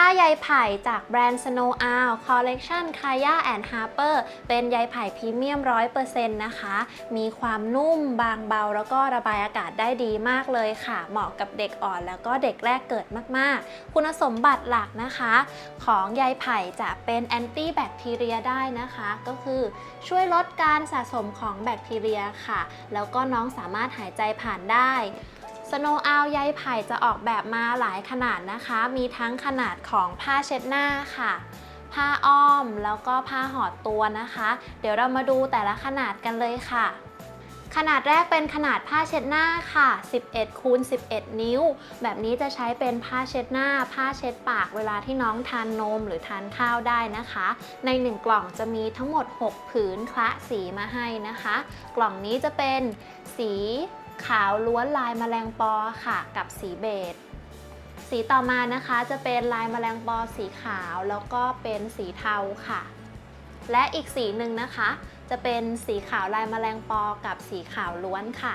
ผ้าใยไผ่จากแบรนด์ Snow Owl Collection Kaya and Harper เป็นใยไผ่พรีเมียม 100%นะคะ มีความนุ่มบางเบา แล้วก็ระบายอากาศได้ดีมากเลยค่ะ เหมาะกับเด็กอ่อนแล้วก็เด็กแรกเกิดมากๆ คุณสมบัติหลักนะคะ ของใยไผ่จะเป็นแอนตี้แบคทีเรียได้นะคะ ก็คือช่วยลดการสะสมของแบคทีเรียค่ะ แล้วก็น้องสามารถหายใจผ่านได้ สโนว์อาวใยไผ่จะออกแบบมาหลายขนาดนะคะ มีทั้งขนาดของผ้าเช็ดหน้าค่ะ ผ้าอ้อมแล้วก็ผ้าห่อตัวนะคะ เดี๋ยวเรามาดูแต่ละขนาดกันเลยค่ะ ขนาดแรกเป็นขนาดผ้าเช็ดหน้าค่ะ 11คูณ11 นิ้ว แบบนี้จะใช้เป็นผ้าเช็ดหน้า ผ้าเช็ดปากเวลาที่น้องทานนมหรือทานข้าวได้นะคะ ใน 1 กล่องจะมีทั้งหมด 6 ผืนคละสีมาให้นะคะ กล่องนี้จะเป็นสี ขาวล้วนลายแมลงปอค่ะกับสีเบจสีต่อมานะคะจะเป็นลายแมลงปอสีขาวแล้วก็เป็นสีเทาค่ะ และอีกสีหนึ่งนะคะ จะเป็นสีขาวลายแมลงปอกับสีขาวล้วนค่ะ